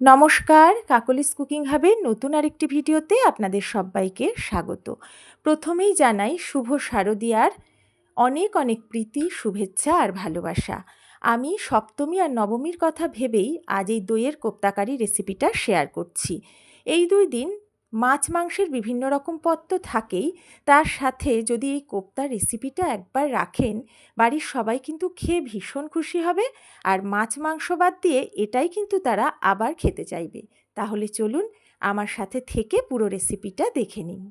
নমস্কার, কাকলিস কুকিং হাবের নতুন আরেকটি ভিডিওতে আপনাদের সবাইকে স্বাগত। প্রথমেই জানাই শুভ শারদিয়ার অনেক অনেক প্রীতি, শুভেচ্ছা আর ভালোবাসা। আমি সপ্তমী আর নবমীর কথা ভেবেই আজ এই দইয়ের কোপ্তাকারী রেসিপিটা শেয়ার করছি। এই দুই দিন মাছ মাংসের বিভিন্ন রকম পদ তো থাকেই। তার সাথে যদি এই কোপ্তা রেসিপিটা একবার রাখেন, বাড়ির সবাই কিন্তু খেয়ে ভীষণ খুশি হবে। আর মাছ মাংস বাদ দিয়ে এটাই কিন্তু তারা আবার খেতে চাইবে। তাহলে চলুন আমার সাথে থেকে পুরো রেসিপিটা দেখে নিন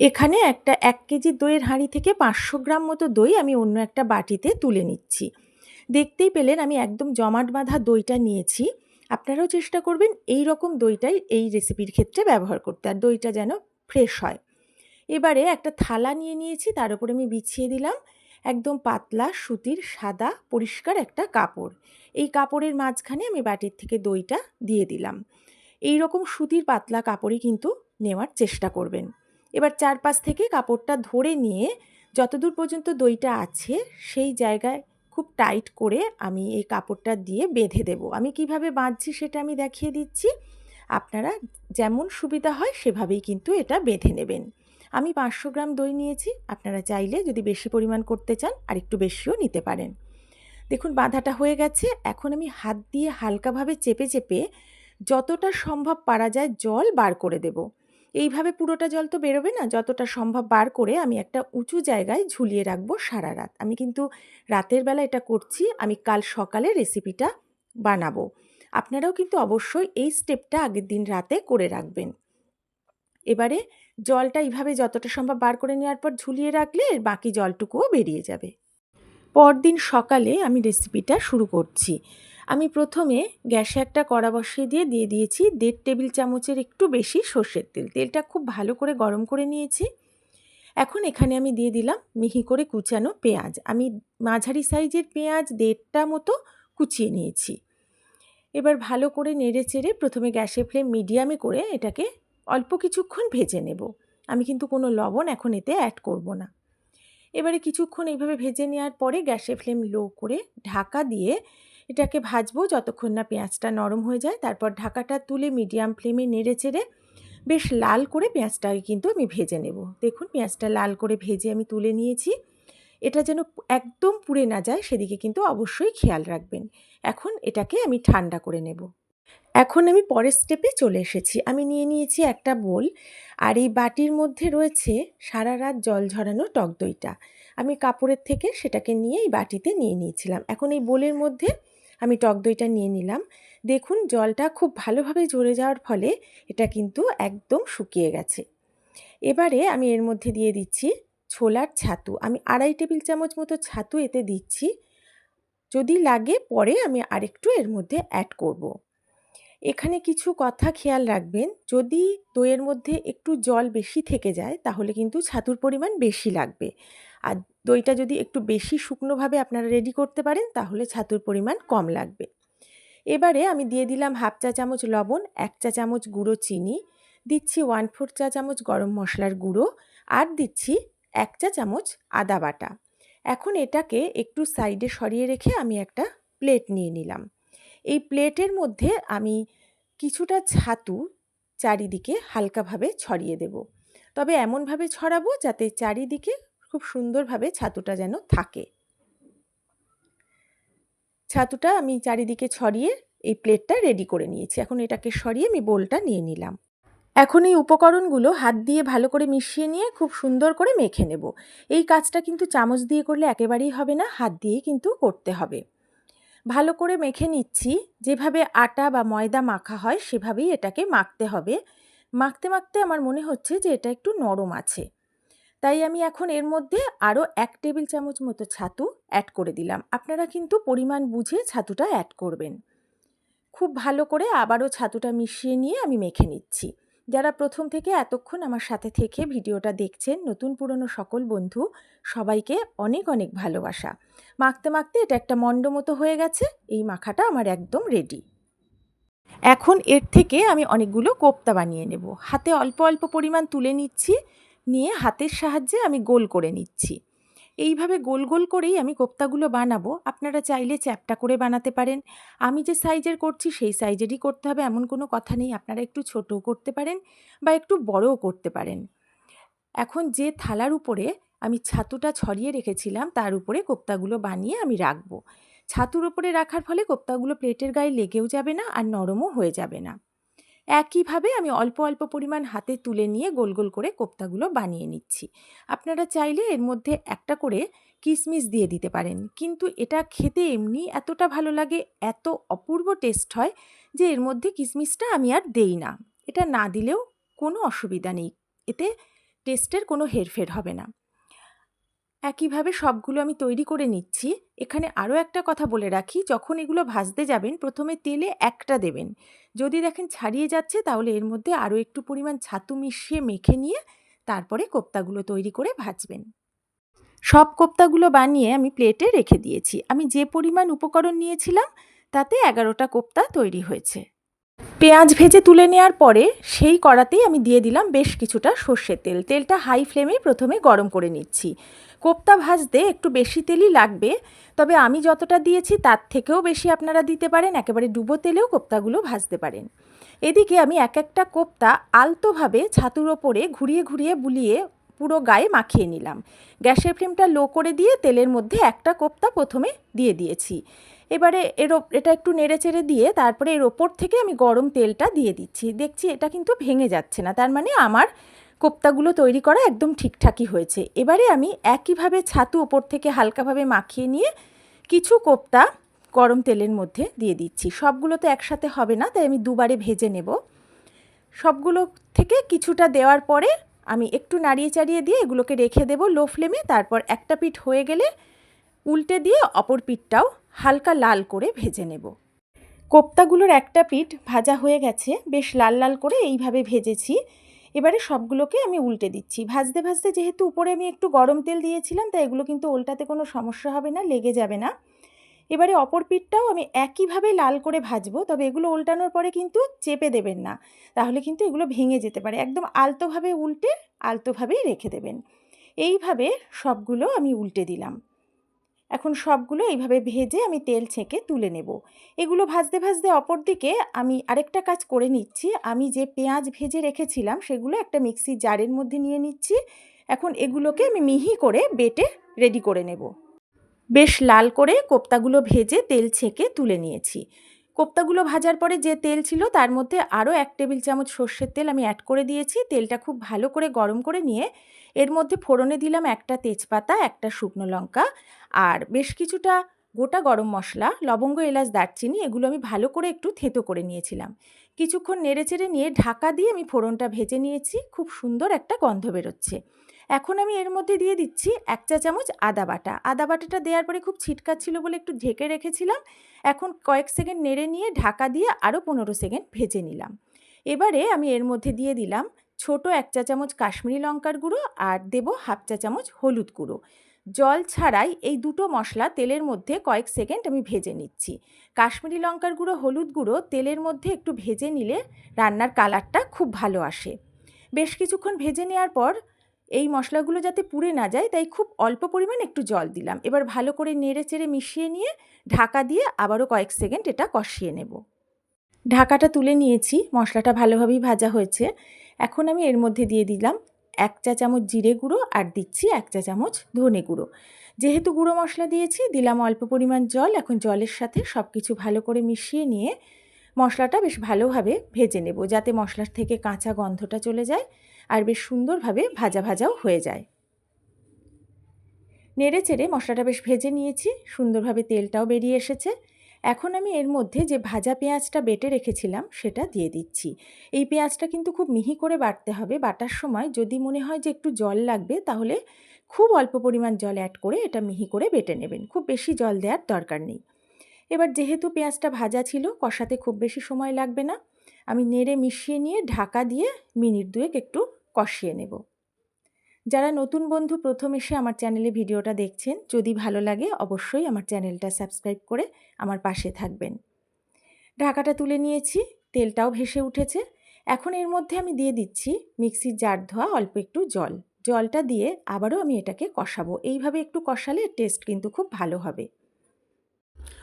এখানে একটা এক কেজি দইয়ের হাঁড়ি থেকে পাঁচশো গ্রাম মতো দই আমি অন্য একটা বাটিতে তুলে নিচ্ছি। দেখতেই পেলেন আমি একদম জমাট বাঁধা দইটা নিয়েছি। আপনারাও চেষ্টা করবেন এই রকম দইটাই এই রেসিপির ক্ষেত্রে ব্যবহার করতে। আর দইটা যেন ফ্রেশ হয়। এবারে একটা থালা নিয়ে নিয়েছি, তার উপরে আমি বিছিয়ে দিলাম একদম পাতলা সুতির সাদা পরিষ্কার একটা কাপড়। এই কাপড়ের মাঝখানে আমি বাটির থেকে দইটা দিয়ে দিলাম। এই রকম সুতির পাতলা কাপড়ই কিন্তু নেওয়ার চেষ্টা করবেন। এবার চারপাশ থেকে কাপড়টা ধরে নিয়ে যতদূর পর্যন্ত দইটা আছে সেই জায়গায় খুব টাইট করে আমি এই কাপড়টা দিয়ে বেঁধে দেব। আমি কীভাবে বাঁধছি সেটা আমি দেখিয়ে দিচ্ছি। আপনারা যেমন সুবিধা হয় সেভাবেই কিন্তু এটা বেঁধে নেবেন। আমি পাঁচশো গ্রাম দই নিয়েছি, আপনারা চাইলে যদি বেশি পরিমাণ করতে চান আর একটু বেশিও নিতে পারেন। দেখুন, বাঁধাটা হয়ে গেছে। এখন আমি হাত দিয়ে হালকাভাবে চেপে চেপে যতটা সম্ভব পারা যায় জল বার করে দেব। এইভাবে পুরোটা জল তো বেরোবে না। যতটা সম্ভব বার করে আমি একটা উঁচু জায়গায় ঝুলিয়ে রাখব সারা রাত। আমি কিন্তু রাতের বেলা এটা করছি, আমি কাল সকালে রেসিপিটা বানাবো। আপনারাও কিন্তু অবশ্যই এই স্টেপটা আগের দিন রাতে করে রাখবেন। এবারে জলটা এইভাবে যতটা সম্ভব বার করে নেওয়ার পর ঝুলিয়ে রাখলে বাকি জলটুকুও বেরিয়ে যাবে। পরদিন সকালে আমি রেসিপিটা শুরু করছি। আমি প্রথমে গ্যাসে একটা কড়া বসিয়ে দিয়ে দিয়ে দিয়েছি। দেড় টেবিল চামচের একটু বেশি সর্ষের তেল। তেলটা খুব ভালো করে গরম করে নিয়েছি। এখন এখানে আমি দিয়ে দিলাম মিহি করে কুচানো পেঁয়াজ। আমি মাঝারি সাইজের পেঁয়াজ দেড়টা মতো কুচিয়ে নিয়েছি। এবার ভালো করে নেড়ে চেড়ে প্রথমে গ্যাসের ফ্লেম মিডিয়ামে করে এটাকে অল্প কিছুক্ষণ ভেজে নেব। আমি কিন্তু কোনো লবণ এখন এতে অ্যাড করব না। এবারে কিছুক্ষণ এইভাবে ভেজে নেওয়ার পরে গ্যাসের ফ্লেম লো করে ঢাকা দিয়ে এটাকে ভাজবো যতক্ষণ না পেঁয়াজটা নরম হয়ে যায়। তারপর ঢাকাটা তুলে মিডিয়াম ফ্লেমে নেড়ে চেড়ে বেশ লাল করে পেঁয়াজটাকে কিন্তু আমি ভেজে নেব। দেখুন, পেঁয়াজটা লাল করে ভেজে আমি তুলে নিয়েছি। এটা যেন একদম পুড়ে না যায়, সেদিকে কিন্তু অবশ্যই খেয়াল রাখবেন। এখন এটাকে আমি ঠান্ডা করে নেব। এখন আমি পরের স্টেপে চলে এসেছি। আমি নিয়ে নিয়েছি একটা বোল। আর এই বাটির মধ্যে রয়েছে সারা রাত জল ঝরানো টক দইটা। আমি কাপড়ের থেকে সেটাকে নিয়ে এই বাটিতে নিয়ে নিয়েছিলাম। এখন এই বোলের মধ্যে আমি টক দইটা নিয়ে নিলাম। দেখুন, জলটা খুব ভালোভাবে ঝরে যাওয়ার ফলে এটা কিন্তু একদম শুকিয়ে গেছে। এবারে আমি এর মধ্যে দিয়ে দিচ্ছি ছোলার ছাতু। আমি আড়াই টেবিল চামচ মতো ছাতু এতে দিচ্ছি। যদি লাগে পরে আমি আরেকটু এর মধ্যে অ্যাড করব। এখানে কিছু কথা খেয়াল রাখবেন, যদি দইয়ের মধ্যে একটু জল বেশি থেকে যায় তাহলে কিন্তু ছাতুর পরিমাণ বেশি লাগবে। আর দইটা যদি একটু বেশি শুকনোভাবে আপনারা রেডি করতে পারেন, তাহলে ছাতুর পরিমাণ কম লাগবে। এবারে আমি দিয়ে দিলাম হাফ চা চামচ লবণ, এক চা চামচ গুঁড়ো চিনি, দিচ্ছি ওয়ান ফোর চা চামচ গরম মশলার গুঁড়ো, আর দিচ্ছি এক চা চামচ আদা বাটা। এখন এটাকে একটু সাইডে সরিয়ে রেখে আমি একটা প্লেট নিয়ে নিলাম। এই প্লেটের মধ্যে আমি কিছুটা ছাতু চারিদিকে হালকাভাবে ছড়িয়ে দেব। তবে এমনভাবে ছড়াবো যাতে চারিদিকে খুব সুন্দরভাবে ছাতুটা যেন থাকে। ছাতুটা আমি চারিদিকে ছড়িয়ে এই প্লেটটা রেডি করে নিয়েছি। এখন এটাকে সরিয়ে আমি বোলটা নিয়ে নিলাম। এখন এই উপকরণগুলো হাত দিয়ে ভালো করে মিশিয়ে নিয়ে খুব সুন্দর করে মেখে নেব। এই কাজটা কিন্তু চামচ দিয়ে করলে একেবারেই হবে না, হাত দিয়েই কিন্তু করতে হবে। ভালো করে মেখে নিচ্ছি। যেভাবে আটা বা ময়দা মাখা হয়, সেভাবেই এটাকে মাখতে হবে। মাখতে মাখতে আমার মনে হচ্ছে যে এটা একটু নরম আছে। তাই আমি এখন এর মধ্যে আরও এক টেবিল চামচ মতো ছাতু অ্যাড করে দিলাম। আপনারা কিন্তু পরিমাণ বুঝে ছাতুটা অ্যাড করবেন। খুব ভালো করে আবারও ছাতুটা মিশিয়ে নিয়ে আমি মেখে নিচ্ছি। যারা প্রথম থেকে এতক্ষণ আমার সাথে থেকে ভিডিওটা দেখছেন, নতুন পুরনো সকল বন্ধু, সবাইকে অনেক অনেক ভালোবাসা। মাখতে মাখতে এটা একটা মণ্ড মতো হয়ে গেছে, এই মাখাটা আমার একদম রেডি এখন এর থেকে আমি অনেকগুলো কোপ্তা বানিয়ে নেব। হাতে অল্প অল্প পরিমাণ তুলে নিচ্ছি। নিয়ে হাতের সাহায্যে আমি গোল করে নিচ্ছি। এইভাবে গোল গোল করেই আমি কোপ্তাগুলো বানাবো। আপনারা চাইলে চ্যাপটা করে বানাতে পারেন। আমি যে সাইজের করছি, সেই সাইজেরই করতে হবে। এমন কোনো কথা নেই। আপনারা একটু ছোটও করতে পারেন বা একটু বড়ও করতে পারেন। এখন যে থালার উপরে আমি ছাতুটা ছড়িয়ে রেখেছিলাম, তার উপরে কোপ্তাগুলো বানিয়ে আমি রাখব। ছাতুর উপরে রাখার ফলে কোপ্তাগুলো প্লেটের গায়ে লেগেও যাবে না আর নরমও হয়ে যাবে না। একইভাবে আমি অল্প অল্প পরিমাণ হাতে তুলে নিয়ে গোল গোল করে কোপ্তাগুলো বানিয়ে নিচ্ছি। আপনারা চাইলে এর মধ্যে একটা করে কিশমিশ দিয়ে দিতে পারেন। কিন্তু এটা খেতে এমনি এতটা ভালো লাগে, এত অপূর্ব টেস্ট হয় যে এর মধ্যে কিশমিশটা আমি আর দেই না। এটা না দিলেও কোনো অসুবিধা নেই। এতে টেস্টের কোনো হেরফের হবে না। একইভাবে সবগুলো আমি তৈরি করে নিচ্ছি। এখানে আরও একটা কথা বলে রাখি, যখন এগুলো ভাজতে যাবেন, প্রথমে তেলে একটা দেবেন। যদি দেখেন ছাড়িয়ে যাচ্ছে, তাহলে এর মধ্যে আরও একটু পরিমাণ ছাতু মিশিয়ে মেখে নিয়ে তারপরে কোপ্তাগুলো তৈরি করে ভাজবেন। সব কোপ্তাগুলো বানিয়ে আমি প্লেটে রেখে দিয়েছি। আমি যে পরিমাণ উপকরণ নিয়েছিলাম, তাতে এগারোটা কোপ্তা তৈরি হয়েছে। পেঁয়াজ ভেজে তুলে নেওয়ার পরে সেই কড়াতেই আমি দিয়ে দিলাম বেশ কিছুটা সর্ষের তেল। তেলটা হাই ফ্লেমে প্রথমে গরম করে নিচ্ছি। কোপ্তা ভাজতে একটু বেশি তেলই লাগবে, তবে আমি যতটা দিয়েছি তার থেকেও বেশি আপনারা দিতে পারেন, একেবারে ডুবো তেলেও কোপ্তাগুলো ভাজতে পারেন। এদিকে আমি এক একটা কোপ্তা আলতোভাবে ছাতুর ওপরে ঘুরিয়ে ঘুরিয়ে বুলিয়ে পুরো গায়ে মাখিয়ে নিলাম। গ্যাসের ফ্লেমটা লো করে দিয়ে তেলের মধ্যে একটা কোপ্তা প্রথমে দিয়ে দিয়েছি। এবারে এর এটা একটু নেড়ে চেড়ে দিয়ে তারপরে এর ওপর থেকে আমি গরম তেলটা দিয়ে দিচ্ছি। দেখছি এটা কিন্তু ভেঙে যাচ্ছে না, তার মানে আমার কোপ্তাগুলো তৈরি করা একদম ঠিকঠাকই হয়েছে। এবারে আমি একইভাবে ছাতু ওপর থেকে হালকাভাবে মাখিয়ে নিয়ে কিছু কোপ্তা গরম তেলের মধ্যে দিয়ে দিচ্ছি। সবগুলো তো একসাথে হবে না, তাই আমি দুবারে ভেজে নেব। সবগুলো থেকে কিছুটা দেওয়ার পরে আমি একটু নাড়িয়ে চাড়িয়ে দিয়ে এগুলোকে রেখে দেব লো ফ্লেমে, তারপর একটা পিঠ হয়ে গেলে উল্টে দিয়ে অপর পিঠটাও হালকা লাল করে ভেজে নেব। কোপ্তাগুলোর একটা পিঠ ভাজা হয়ে গেছে, বেশ লাল লাল করে এইভাবে ভেজেছি। এবারে সবগুলোকে আমি উল্টে দিচ্ছি। ভাজতে ভাজতে যেহেতু উপরে আমি একটু গরম তেল দিয়েছিলাম, তাই এগুলো কিন্তু উল্টাতে কোনো সমস্যা হবে না, লেগে যাবে না। এবারে অপর পিঠটাও আমি একইভাবে লাল করে ভাজবো, তবে এগুলো উল্টানোর পরে কিন্তু চেপে দেবেন না। তাহলে কিন্তু এগুলো ভেঙে যেতে পারে। একদম আলতোভাবে উল্টে আলতোভাবেই রেখে দেবেন। এইভাবে সবগুলো আমি উল্টে দিলাম। এখন সবগুলো এইভাবে ভেজে আমি তেল ছেঁকে তুলে নেব। এগুলো ভাজতে ভাজতে অপর দিকে আমি আরেকটা কাজ করে নিচ্ছি। আমি যে পেঁয়াজ ভেজে রেখেছিলাম সেগুলো একটা মিক্সি জারের মধ্যে নিয়ে নিচ্ছি। এখন এগুলোকে আমি মিহি করে বেটে রেডি করে নেব। বেশ লাল করে কোপ্তাগুলো ভেজে তেল ছেঁকে তুলে নিয়েছি। কোপ্তাগুলো ভাজার পরে যে তেল ছিল তার মধ্যে আরও এক টেবিল চামচ সর্ষের তেল আমি অ্যাড করে দিয়েছি। তেলটা খুব ভালো করে গরম করে নিয়ে এর মধ্যে ফোড়নে দিলাম একটা তেজপাতা, একটা শুকনো লঙ্কা আর বেশ কিছুটা গোটা গরম মশলা, লবঙ্গ, এলাচ, দারচিনি এগুলো আমি ভালো করে একটু থেতো করে নিয়েছিলাম। কিছুক্ষণ নেড়েচেড়ে নিয়ে ঢাকা দিয়ে আমি ফোড়নটা ভেজে নিয়েছি। খুব সুন্দর একটা গন্ধ বেরোচ্ছে। এখন আমি এর মধ্যে দিয়ে দিচ্ছি এক চা চামচ আদা বাটা। আদা বাটাটা দেওয়ার পরে খুব ছিটকাচ্ছিল বলে একটু ঢেকে রেখেছিলাম। এখন কয়েক সেকেন্ড নেড়ে নিয়ে ঢাকা দিয়ে আরও পনেরো সেকেন্ড ভেজে নিলাম। এবারে আমি এর মধ্যে দিয়ে দিলাম ছোট এক চা চামচ কাশ্মীরি লঙ্কার গুঁড়ো আর দেব হাফ চা চামচ হলুদ গুঁড়ো। জল ছাড়াই এই দুটো মশলা তেলের মধ্যে কয়েক সেকেন্ড আমি ভেজে নিচ্ছি। কাশ্মীরি লঙ্কার গুঁড়ো, হলুদ গুঁড়ো তেলের মধ্যে একটু ভেজে নিলে রান্নার কালারটা খুব ভালো আসে। বেশ কিছুক্ষণ ভেজে নেওয়ার পর এই মশলাগুলো যাতে পুড়ে না যায়, তাই খুব অল্প পরিমাণ একটু জল দিলাম। এবার ভালো করে নেড়ে চেড়ে মিশিয়ে নিয়ে ঢাকা দিয়ে আবারও কয়েক সেকেন্ড এটা কষিয়ে নেব। ঢাকাটা তুলে নিয়েছি, মশলাটা ভালোভাবেই ভাজা হয়েছে। এখন আমি এর মধ্যে দিয়ে দিলাম এক চা চামচ জিরে গুঁড়ো আর দিচ্ছি এক চা চামচ ধনে গুঁড়ো। যেহেতু গুঁড়ো মশলা দিয়েছি, দিলাম অল্প পরিমাণ জল। এখন জলের সাথে সব কিছু ভালো করে মিশিয়ে নিয়ে মশলাটা বেশ ভালোভাবে ভেজে নেব, যাতে মশলার থেকে কাঁচা গন্ধটা চলে যায়। আর বেশ সুন্দরভাবে ভাজা ভাজাও হয়ে যায়। নেড়ে চেড়ে মশলাটা বেশ ভেজে নিয়েছি, সুন্দরভাবে তেলটাও বেরিয়ে এসেছে। এখন আমি এর মধ্যে যে ভাজা পেঁয়াজটা বেটে রেখেছিলাম সেটা দিয়ে দিচ্ছি। এই পেঁয়াজটা কিন্তু খুব মিহি করে বাটতে হবে। বাটার সময় যদি মনে হয় যে একটু জল লাগবে তাহলে খুব অল্প পরিমাণ জল অ্যাড করে এটা মিহি করে বেটে নেবেন। খুব বেশি জল দেওয়ার দরকার নেই। এবার যেহেতু পেঁয়াজটা ভাজা ছিল, কষাতে খুব বেশি সময় লাগবে না। আমি নেড়ে মিশিয়ে নিয়ে ঢাকা দিয়ে মিনিট দুয়েক একটু কষিয়ে নেব। যারা নতুন বন্ধু প্রথম এসে আমার চ্যানেলে ভিডিওটা দেখছেন, যদি ভালো লাগে অবশ্যই আমার চ্যানেলটা সাবস্ক্রাইব করে আমার পাশে থাকবেন। ঢাকাটা তুলে নিয়েছি, তেলটাও ভেসে উঠেছে। এখন এর মধ্যে আমি দিয়ে দিচ্ছি মিক্সির জার ধোয়া অল্প একটু জল। জলটা দিয়ে আবারও আমি এটাকে কষাবো। এইভাবে একটু কষালে টেস্ট কিন্তু খুব ভালো হবে।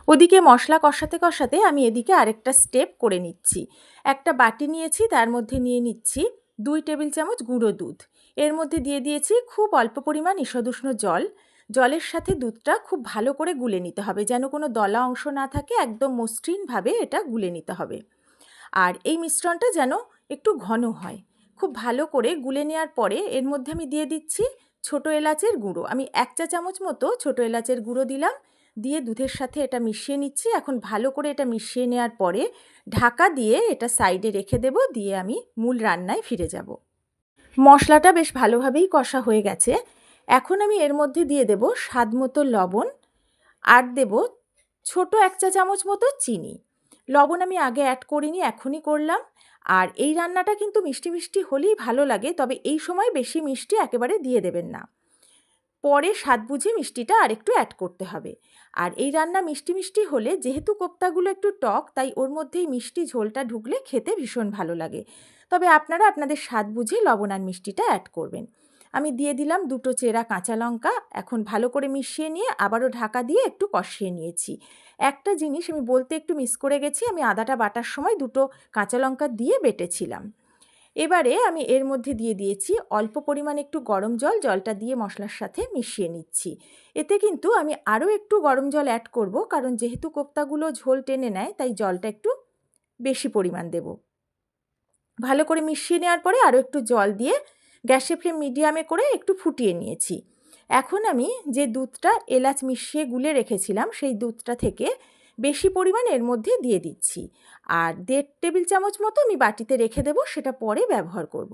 ওদিকে মশলা কষাতে কষাতে আমি এদিকে আরেকটা স্টেপ করে নিচ্ছি। একটা বাটি নিয়েছি, তার মধ্যে নিয়ে নিচ্ছি দুই টেবিল চামচ গুঁড়ো দুধ। এর মধ্যে দিয়ে দিয়েছি খুব অল্প পরিমাণ ঈষদুষ্ণ জল। জলের সাথে দুধটা খুব ভালো করে গুলে নিতে হবে যেন কোনো দলা অংশ না থাকে, একদম মসৃণভাবে এটা গুলে নিতে হবে। আর এই মিশ্রণটা যেন একটু ঘন হয়। খুব ভালো করে গুলে নেওয়ার পরে এর মধ্যে আমি দিয়ে দিচ্ছি ছোটো এলাচের গুঁড়ো। আমি এক চা চামচ মতো ছোটো এলাচের গুঁড়ো দিলাম। দিয়ে দুধের সাথে এটা মিশিয়ে নিচ্ছি। এখন ভালো করে এটা মিশিয়ে নেওয়ার পরে ঢাকা দিয়ে এটা সাইডে রেখে দেব, দিয়ে আমি মূল রান্নায় ফিরে যাব। মশলাটা বেশ ভালোভাবেই কষা হয়ে গেছে। এখন আমি এর মধ্যে দিয়ে দেব স্বাদ মতো লবণ আর দেব ছোট এক চা চামচ মতো চিনি। লবণ আমি আগে অ্যাড করিনি, এখনই করলাম। আর এই রান্নাটা কিন্তু মিষ্টি মিষ্টি হলেই ভালো লাগে, তবে এই সময় বেশি মিষ্টি একেবারে দিয়ে দেবেন না। পরে স্বাদ বুঝে মিষ্টিটা আরেকটু অ্যাড করতে হবে। আর এই রান্না মিষ্টি মিষ্টি হলে যেহেতু কোপ্তাগুলো একটু টক, তাই ওর মধ্যেই মিষ্টি ঝোলটা ঢুকলে খেতে ভীষণ ভালো লাগে। তবে আপনারা আপনাদের স্বাদ বুঝে লবণ আর মিষ্টিটা অ্যাড করবেন। আমি দিয়ে দিলাম দুটো চেরা কাঁচা লঙ্কা, এখন ভালো করে মিশিয়ে নিয়ে আবারও ঢাকা দিয়ে একটু কষিয়ে নিয়েছি। একটা জিনিস আমি বলতে একটু মিস করে গেছি, আমি আদাটা বাটার সময় দুটো কাঁচা লঙ্কা দিয়ে বেটেছিলাম। এবারে আমি এর মধ্যে দিয়ে দিয়েছি অল্প পরিমাণ একটু গরম জল, জলটা দিয়ে মশলার সাথে মিশিয়ে নিচ্ছি। এতে কিন্তু আমি আরও একটু গরম জল অ্যাড করব, কারণ যেহেতু কোপ্তাগুলো ঝোল টেনে নেয়, তাই জলটা একটু বেশি পরিমাণ দেব। ভালো করে মিশিয়ে নেওয়ার পরে আরও একটু জল দিয়ে গ্যাসে ফ্লেম মিডিয়ামে করে একটু ফুটিয়ে নিয়েছি। এখন আমি যে দুধটা এলাচ মিশিয়ে গুলে রেখেছিলাম, সেই দুধটা থেকে বেশি পরিমাণ এর মধ্যে দিয়ে দিচ্ছি। আর দেড় টেবিল চামচ মতো আমি বাটিতে রেখে দেবো, সেটা পরে ব্যবহার করব।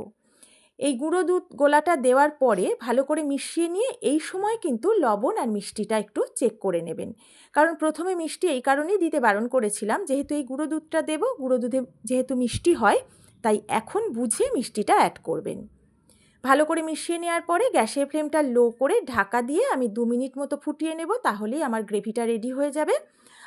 এই গুঁড়ো দুধ গোলাটা দেওয়ার পরে ভালো করে মিশিয়ে নিয়ে এই সময় কিন্তু লবণ আর মিষ্টিটা একটু চেক করে নেবেন। কারণ প্রথমে মিষ্টি এই কারণেই দিতে বারণ করেছিলাম, যেহেতু এই গুঁড়ো দুধটা দেবো, গুঁড়ো দুধে যেহেতু মিষ্টি হয়, তাই এখন বুঝে মিষ্টিটা অ্যাড করবেন। ভালো করে মিশিয়ে নেওয়ার পরে গ্যাসের ফ্লেমটা লো করে ঢাকা দিয়ে আমি দু মিনিট মতো ফুটিয়ে নেব, তাহলেই আমার গ্রেভিটা রেডি হয়ে যাবে।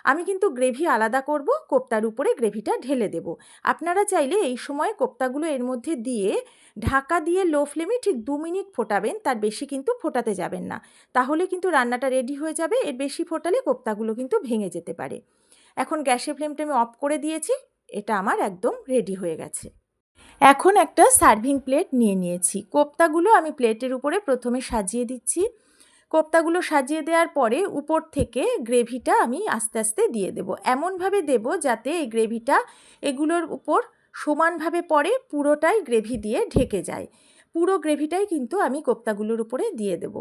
আমি কিন্তু গ্রেভি আলাদা করব, কোপ্তার উপরে গ্রেভিটা ঢেলে দেব। আপনারা চাইলে এই সময় কোপ্তাগুলো এর মধ্যে দিয়ে ঢাকা দিয়ে লো ফ্লেমে ঠিক দু মিনিট ফোটাবেন, তার বেশি কিন্তু ফোটাতে যাবেন না। তাহলে কিন্তু রান্নাটা রেডি হয়ে যাবে, এর বেশি ফোটালে কোপ্তাগুলো কিন্তু ভেঙে যেতে পারে। এখন গ্যাসের ফ্লেমটা আমি অফ করে দিয়েছি, এটা আমার একদম রেডি হয়ে গেছে। এখন একটা সার্ভিং প্লেট নিয়ে নিয়েছি। কোপ্তাগুলো আমি প্লেটের উপরে প্রথমে সাজিয়ে দিচ্ছি। কোপ্তাগুলো সাজিয়ে দেওয়ার পরে উপর থেকে গ্রেভিটা আমি আস্তে আস্তে দিয়ে দেব। এমনভাবে দেব যাতে এই গ্রেভিটা এগুলোর উপর সমানভাবে পড়ে পুরোটাই গ্রেভি দিয়ে ঢেকে যায়। পুরো গ্রেভিটাই কিন্তু আমি কোপ্তাগুলোর উপরে দিয়ে দেব।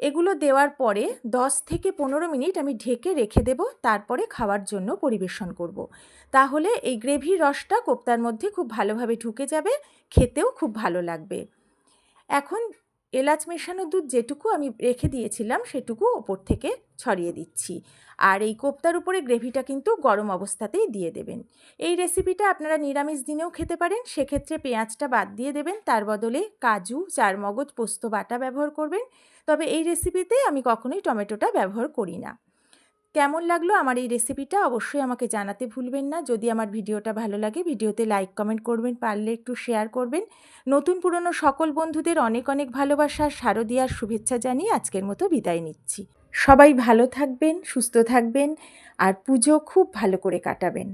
এগুলো দেওয়ার পরে 10 থেকে পনেরো মিনিট আমি ঢেকে রেখে দেব, তারপরে খাওয়ার জন্য পরিবেশন করব। তাহলে এই গ্রেভির রসটা কোপ্তার মধ্যে খুব ভালোভাবে ঢুকে যাবে, খেতেও খুব ভালো লাগবে। এখন এলাচ মেশানো দুধ যেটুকু আমি রেখে দিয়েছিলাম, সেটুকু ওপর থেকে ছড়িয়ে দিচ্ছি। আর এই কোপ্তার উপরে গ্রেভিটা কিন্তু গরম অবস্থাতেই দিয়ে দেবেন। এই রেসিপিটা আপনারা নিরামিষ দিনেও খেতে পারেন, সেক্ষেত্রে পেঁয়াজটা বাদ দিয়ে দেবেন, তার বদলে কাজু, চারমগজ, পোস্ত, বাটা ব্যবহার করবেন। তবে এই রেসিপিতে আমি কখনোই টমেটোটা ব্যবহার করি না। কেমন লাগল আমার এই রেসিপিটা অবশ্যই আমাকে জানাতে ভুলবেন না। যদি আমার ভিডিওটা ভালো লাগে, ভিডিওতে লাইক কমেন্ট করবেন, পারলে একটু শেয়ার করবেন। নতুন পুরনো সকল বন্ধুদের অনেক অনেক ভালোবাসা শারদীয়ার শুভেচ্ছা জানিয়ে আজকের মতো বিদায় নিচ্ছি। সবাই ভালো থাকবেন, সুস্থ থাকবেন, আর পুজো খুব ভালো করে কাটাবেন।